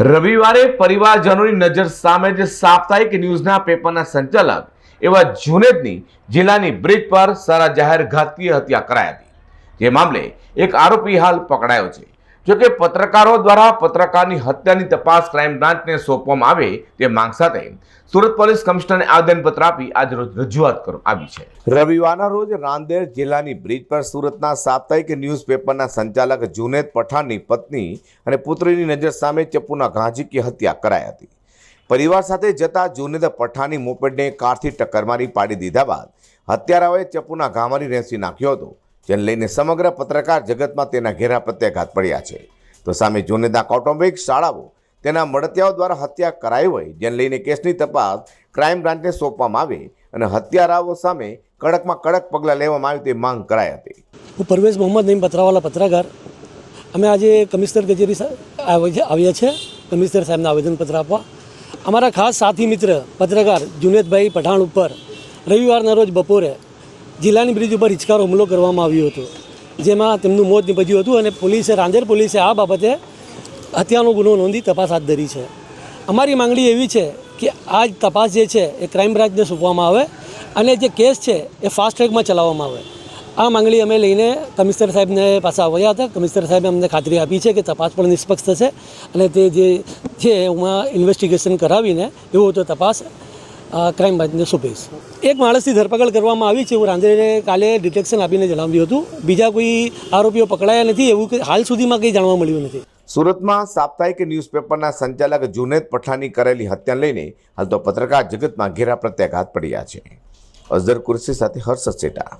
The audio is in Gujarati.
રવિવારે પરિવારજનોની નજર સામે જે સાપ્તાહિક ન્યૂઝના પેપરના સંચાલક એવા જુનેદની જિલ્લાની બ્રિજ પર સારા જાહેર ઘાતકીય હત્યા કરાઈ હતી. જે મામલે એક આરોપી હાલ પકડાયો છે. જોકે પત્રકારો દ્વારા પત્રકારની હત્યાની તપાસ ક્રાઇમ બ્રાન્ચને સોંપવામાં આવે તે માંગ સાથે સુરત પોલીસ કમિશનરને આવેદનપત્ર આપી આજરોજ રજૂઆત કરવામાં આવી છે. રવિવારના રોજ રાંદેર જિલ્લાની બ્રિજ પર સુરતના સાપ્તાહિક ન્યૂઝપેપરના સંચાલક જુનેદ પઠાણની પત્ની અને પુત્રીની નજર સામે ચપ્પુના ઘાંઝીકી હત્યા કરાઈ હતી. પરિવાર સાથે જતા જુનેદ પઠાણની મોપેડને કારથી ટક્કર મારી પાડી દીધા બાદ હત્યારાઓએ ચપ્પુના ઘા મારી રેંસી નાખ્યો હતો. જેને લઈને સમગ્ર પત્રકાર જગતમાં તેના ઘેરા પ્રત્યાઘાત પડ્યા છે. તો સામે જુનેદા કૌટુંબિક શાળાઓ તેના મળતિયાઓ દ્વારા હત્યા કરાઈ હોય, જેને લઈને કેસની તપાસ ક્રાઇમ બ્રાન્ચને સોંપવામાં આવે અને હત્યારાઓ સામે કડકમાં કડક પગલાં લેવામાં આવે તે માંગ કરાઈ હતી. હું પરવેશ મોહમ્મદ નઈમ પત્રાવાલા પત્રકાર. અમે આજે કમિશનર કચેરી આવ્યા છે કમિશનર સાહેબને આવેદનપત્ર આપવા. અમારા ખાસ સાથી મિત્ર, પત્રકાર જુનેદભાઈ પઠાણ ઉપર રવિવારના રોજ બપોરે જિલ્લાની બ્રિજ ઉપર હિચકાર હુમલો કરવામાં આવ્યો હતો, જેમાં તેમનું મોત નિપજ્યું હતું અને પોલીસે, રાંદેર પોલીસે આ બાબતે હત્યાનો ગુનો નોંધી તપાસ હાથ ધરી છે. અમારી માંગણી એવી છે કે આ તપાસ જે છે એ ક્રાઇમ બ્રાન્ચને સોંપવામાં આવે અને જે કેસ છે એ ફાસ્ટ ટ્રેકમાં ચલાવવામાં આવે. આ માંગણી અમે લઈને કમિશનર સાહેબને પાસે આવ્યા હતા. કમિશનર સાહેબે અમને ખાતરી આપી છે કે તપાસ પણ નિષ્પક્ષ થશે અને તે જે છે એમાં ઇન્વેસ્ટિગેશન કરાવીને એવું તો તપાસ ક્રાઇમ બ્રાન્ચને સોંપીશ. એક માણસની ધરપકડ કરવામાં આવી છે એવું રાંદેરે કાલે ડિટેક્શન આપીને જણાવ્યું હતું. બીજા કોઈ આરોપીઓ પકડાયા નથી એવું હાલ સુધીમાં કંઈ જાણવા મળ્યું નથી. સુરતમાં સાપ્તાહિક ન્યૂઝપેપરના સંચાલક જુનેદ પઠાની કરેલી હત્યાને લઈને હાલ તો પત્રકાર જગતમાં ઘેરા પ્રત્યાઘાત પડ્યા છે. અઝર કુરશી સાથે હર્ષ સેટા.